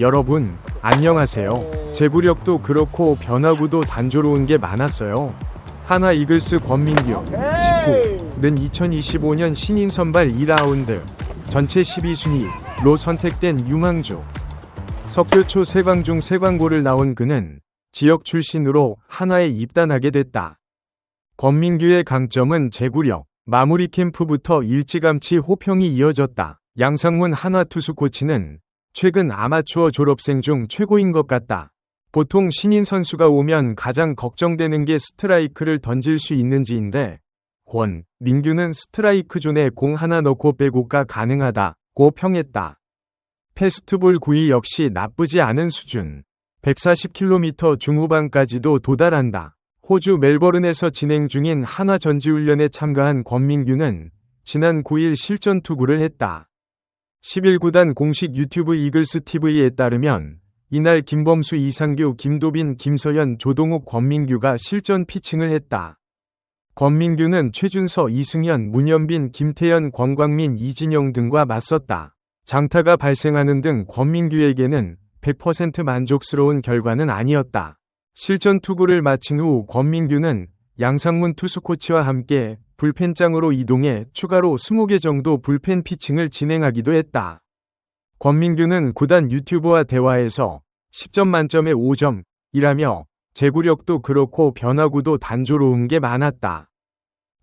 여러분, 안녕하세요. 제구력도 그렇고 변화구도 단조로운 게 많았어요. 하나 이글스 권민규 19는 2025년 신인 선발 2라운드 전체 12순위로 선택된 유망주. 석교초 세광중 세광고를 나온 그는 지역 출신으로 하나에 입단하게 됐다. 권민규의 강점은 제구력, 마무리 캠프부터 일찌감치 호평이 이어졌다. 양상문 하나 투수 코치는 최근 아마추어 졸업생 중 최고인 것 같다. 보통 신인 선수가 오면 가장 걱정되는 게 스트라이크를 던질 수 있는지인데, 권, 민규는 스트라이크 존에 공 하나 넣고 빼고가 가능하다고 평했다. 패스트볼 구위 역시 나쁘지 않은 수준. 140km 중후반까지도 도달한다. 호주 멜버른에서 진행 중인 하나 전지훈련에 참가한 권민규는 지난 9일 실전 투구를 했다. 11구단 공식 유튜브 이글스 TV에 따르면 이날 김범수 이상규 김도빈 김서현 조동욱 권민규가 실전 피칭을 했다. 권민규는 최준서 이승현 문현빈 김태현 권광민 이진영 등과 맞섰다. 장타가 발생하는 등 권민규에게는 100% 만족스러운 결과는 아니었다. 실전 투구를 마친 후 권민규는 양상문 투수 코치와 함께 불펜장으로 이동해 추가로 20개 정도 불펜 피칭을 진행하기도 했다. 권민규는 구단 유튜버와 대화에서 10점 만점에 5점이라며 제구력도 그렇고 변화구도 단조로운 게 많았다.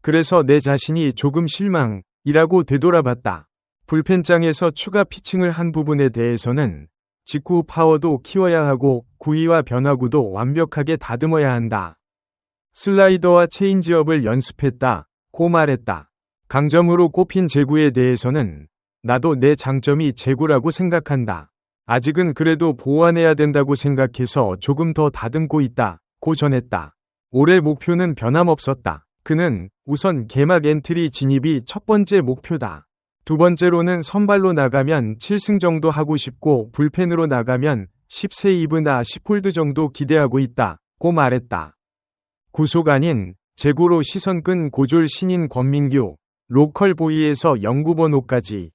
그래서 내 자신이 조금 실망이라고 되돌아봤다. 불펜장에서 추가 피칭을 한 부분에 대해서는 직구 파워도 키워야 하고 구위와 변화구도 완벽하게 다듬어야 한다. 슬라이더와 체인지업을 연습했다. 고 말했다. 강점으로 꼽힌 제구에 대해서는 나도 내 장점이 제구라고 생각한다. 아직은 그래도 보완해야 된다고 생각해서 조금 더 다듬고 있다. 고 전했다. 올해 목표는 변함없었다. 그는 우선 개막 엔트리 진입이 첫 번째 목표다. 두 번째로는 선발로 나가면 7승 정도 하고 싶고 불펜으로 나가면 10세 2브나 10홀드 정도 기대하고 있다. 고 말했다. 구속 아닌 재고로 시선 끈 고졸 신인 권민규, 로컬 보이에서 연구번호까지.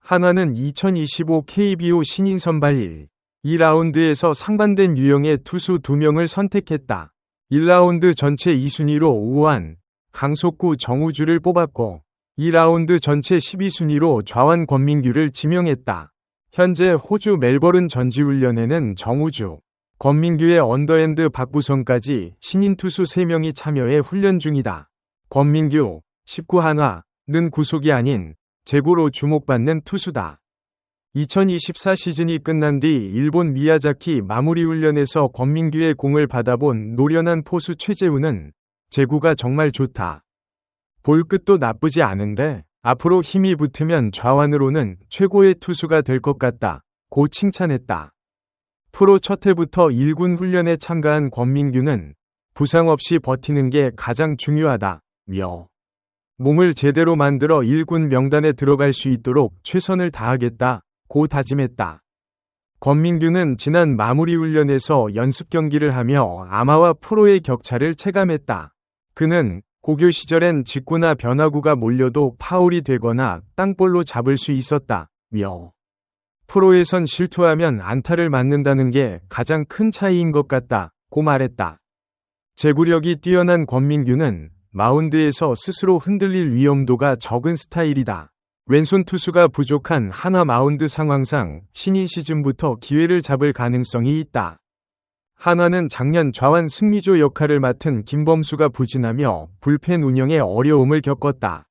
하나는 2025 KBO 신인 선발 1, 2라운드에서 상반된 유형의 투수 2명을 선택했다. 1라운드 전체 2순위로 우한, 강속구 정우주를 뽑았고, 2라운드 전체 12순위로 좌완 권민규를 지명했다. 현재 호주 멜버른 전지훈련에는 정우주, 권민규의 언더핸드 박부성까지 신인 투수 3명이 참여해 훈련 중이다. 권민규, 19한화는 구속이 아닌 재고로 주목받는 투수다. 2024 시즌이 끝난 뒤 일본 미야자키 마무리 훈련에서 권민규의 공을 받아본 노련한 포수 최재우는 제구가 정말 좋다. 볼 끝도 나쁘지 않은데 앞으로 힘이 붙으면 좌완으로는 최고의 투수가 될 것 같다. 고 칭찬했다. 프로 첫 해부터 1군 훈련에 참가한 권민규는 부상 없이 버티는 게 가장 중요하다. 며 몸을 제대로 만들어 1군 명단에 들어갈 수 있도록 최선을 다하겠다. 고 다짐했다. 권민규는 지난 마무리 훈련에서 연습 경기를 하며 아마와 프로의 격차를 체감했다. 그는 고교 시절엔 직구나 변화구가 몰려도 파울이 되거나 땅볼로 잡을 수 있었다. 며 프로에선 실투하면 안타를 맞는다는 게 가장 큰 차이인 것 같다. 고 말했다. 제구력이 뛰어난 권민규는 마운드에서 스스로 흔들릴 위험도가 적은 스타일이다. 왼손 투수가 부족한 하나 마운드 상황상 신인 시즌부터 기회를 잡을 가능성이 있다. 하나는 작년 좌완 승리조 역할을 맡은 김범수가 부진하며 불펜 운영에 어려움을 겪었다.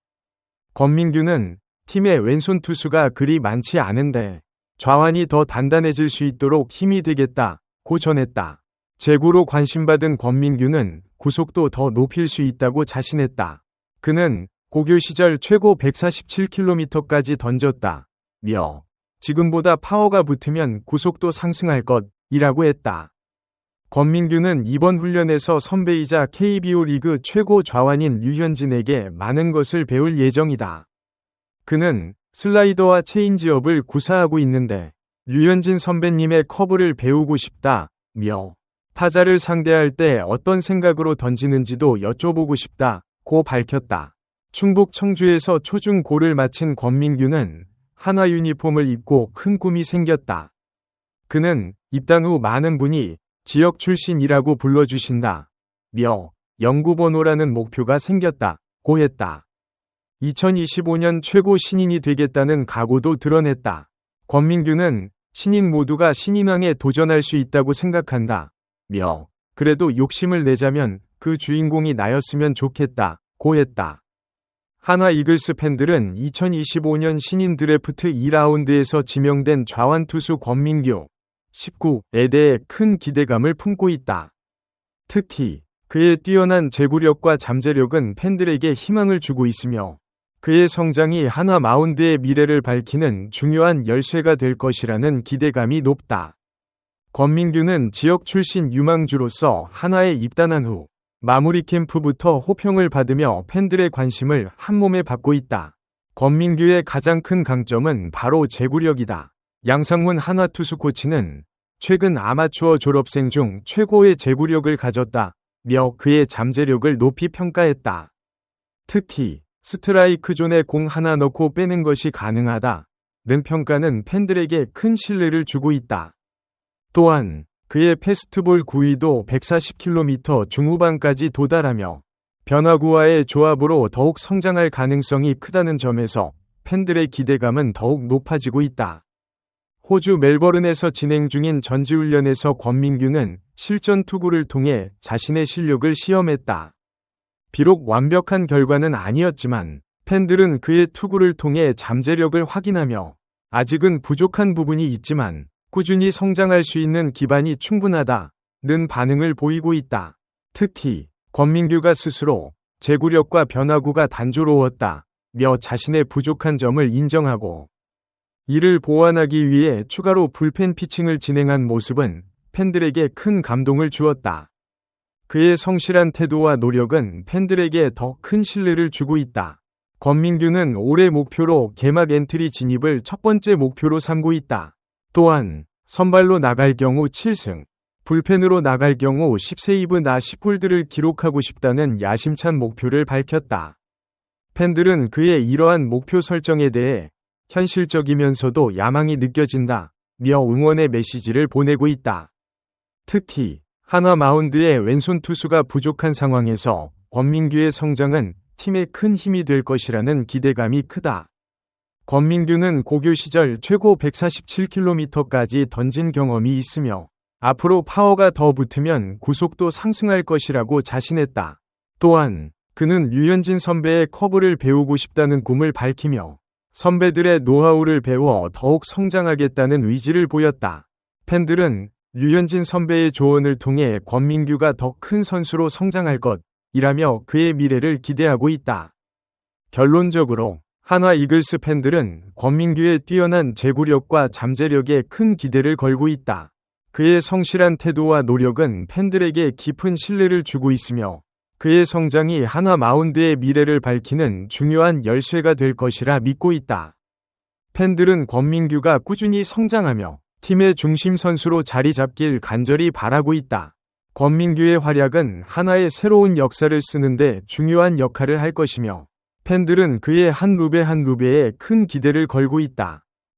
권민규는 팀의 왼손 투수가 그리 많지 않은데 좌완이 더 단단해질 수 있도록 힘이 되겠다. 고 전했다. 제구로 관심받은 권민규는 구속도 더 높일 수 있다고 자신했다. 그는 고교 시절 최고 147km까지 던졌다. 며 지금보다 파워가 붙으면 구속도 상승할 것이라고 했다. 권민규는 이번 훈련에서 선배이자 KBO 리그 최고 좌완인 류현진에게 많은 것을 배울 예정이다. 그는 슬라이더와 체인지업을 구사하고 있는데 류현진 선배님의 커브를 배우고 싶다. 며 타자를 상대할 때 어떤 생각으로 던지는지도 여쭤보고 싶다. 고 밝혔다. 충북 청주에서 초중 고를 마친 권민규는 한화 유니폼을 입고 큰 꿈이 생겼다. 그는 입단 후 많은 분이 지역 출신이라고 불러주신다. 며 연구번호라는 목표가 생겼다. 고 했다. 2025년 최고 신인이 되겠다는 각오도 드러냈다. 권민규는 신인 모두가 신인왕에 도전할 수 있다고 생각한다. 며 그래도 욕심을 내자면 그 주인공이 나였으면 좋겠다. 고 했다. 하나 이글스 팬들은 2025년 신인 드래프트 2라운드에서 지명된 좌완 투수 권민규 19에 대해 큰 기대감을 품고 있다. 특히 그의 뛰어난 제구력과 잠재력은 팬들에게 희망을 주고 있으며 그의 성장이 하나 마운드의 미래를 밝히는 중요한 열쇠가 될 것이라는 기대감이 높다. 권민규는 지역 출신 유망주로서 하나에 입단한 후 마무리 캠프부터 호평을 받으며 팬들의 관심을 한몸에 받고 있다. 권민규의 가장 큰 강점은 바로 제구력이다. 양상문 하나 투수 코치는 최근 아마추어 졸업생 중 최고의 제구력을 가졌다. 며 그의 잠재력을 높이 평가했다. 특히 스트라이크 존에 공 하나 넣고 빼는 것이 가능하다. 는 평가는 팬들에게 큰 신뢰를 주고 있다. 또한 그의 패스트볼 구위도 140km 중후반까지 도달하며 변화구와의 조합으로 더욱 성장할 가능성이 크다는 점에서 팬들의 기대감은 더욱 높아지고 있다. 호주 멜버른에서 진행 중인 전지훈련에서 권민규는 실전 투구를 통해 자신의 실력을 시험했다. 비록 완벽한 결과는 아니었지만 팬들은 그의 투구를 통해 잠재력을 확인하며 아직은 부족한 부분이 있지만 꾸준히 성장할 수 있는 기반이 충분하다. 는 반응을 보이고 있다. 특히 권민규가 스스로 제구력과 변화구가 단조로웠다. 며 자신의 부족한 점을 인정하고 이를 보완하기 위해 추가로 불펜 피칭을 진행한 모습은 팬들에게 큰 감동을 주었다. 그의 성실한 태도와 노력은 팬들에게 더 큰 신뢰를 주고 있다. 권민규는 올해 목표로 개막 엔트리 진입을 첫 번째 목표로 삼고 있다. 또한 선발로 나갈 경우 7승, 불펜으로 나갈 경우 10세이브 나 10홀드를 기록하고 싶다는 야심찬 목표를 밝혔다. 팬들은 그의 이러한 목표 설정에 대해 현실적이면서도 야망이 느껴진다. 며 응원의 메시지를 보내고 있다. 특히 하나 마운드의 왼손 투수가 부족한 상황에서 권민규의 성장은 팀에 큰 힘이 될 것이라는 기대감이 크다. 권민규는 고교 시절 최고 147km까지 던진 경험이 있으며 앞으로 파워가 더 붙으면 구속도 상승할 것이라고 자신했다. 또한 그는 류현진 선배의 커브를 배우고 싶다는 꿈을 밝히며 선배들의 노하우를 배워 더욱 성장하겠다는 의지를 보였다. 팬들은 류현진 선배의 조언을 통해 권민규가 더 큰 선수로 성장할 것이라며 그의 미래를 기대하고 있다. 결론적으로 한화 이글스 팬들은 권민규의 뛰어난 제구력과 잠재력에 큰 기대를 걸고 있다. 그의 성실한 태도와 노력은 팬들에게 깊은 신뢰를 주고 있으며 그의 성장이 하나 마운드의 미래를 밝히는 중요한 열쇠가 될 것이라 믿고 있다. 팬들은 권민규가 꾸준히 성장하며 팀의 중심 선수로 자리 잡길 간절히 바라고 있다. 권민규의 활약은 하나의 새로운 역사를 쓰는데 중요한 역할을 할 것이며 팬들은 그의 한 루베 한 루베에 큰 기대를 걸고 있다.